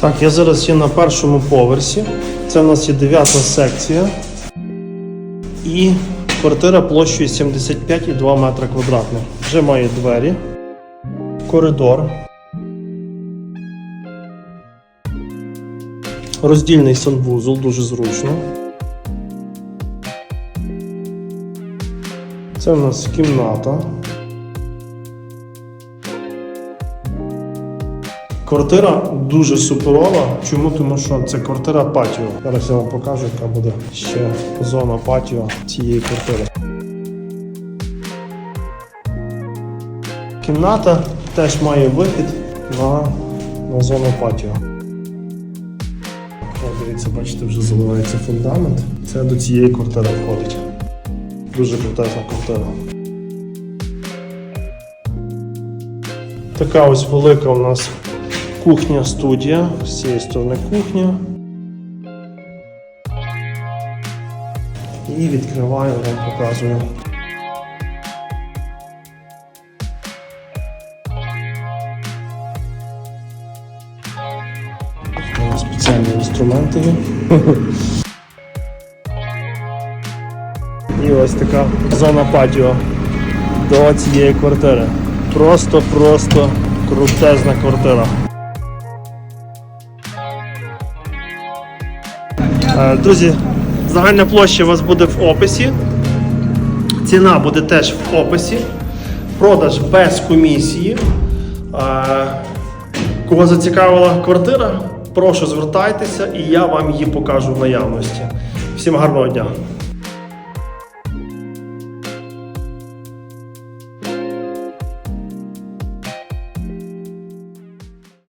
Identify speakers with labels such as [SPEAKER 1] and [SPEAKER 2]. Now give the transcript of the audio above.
[SPEAKER 1] Так, я зараз є на першому поверсі. Це в нас є дев'ята секція. І квартира площею 75,2 метра квадратних. Вже має двері, коридор. Роздільний санвузол, дуже зручно. Це у нас кімната. Квартира дуже суперова. Чому? Тому що це квартира патіо. Зараз я вам покажу, яка буде ще зона патіо цієї квартири. Кімната теж має вихід на, на зону патіо. О, дивіться, бачите, вже заливається фундамент. Це до цієї квартири входить. Дуже крутезна квартира. Така ось велика у нас кухня студія. З цієї сторони кухня. І відкриваю, вам показую. Спеціальні інструменти. І ось така зона патіо до цієї квартири. Просто-просто крутезна квартира. Друзі, загальна площа у вас буде в описі. Ціна буде теж в описі. Продаж без комісії. Е, Кого зацікавила квартира, прошу звертайтеся і я вам її покажу в наявності. Всім гарного дня!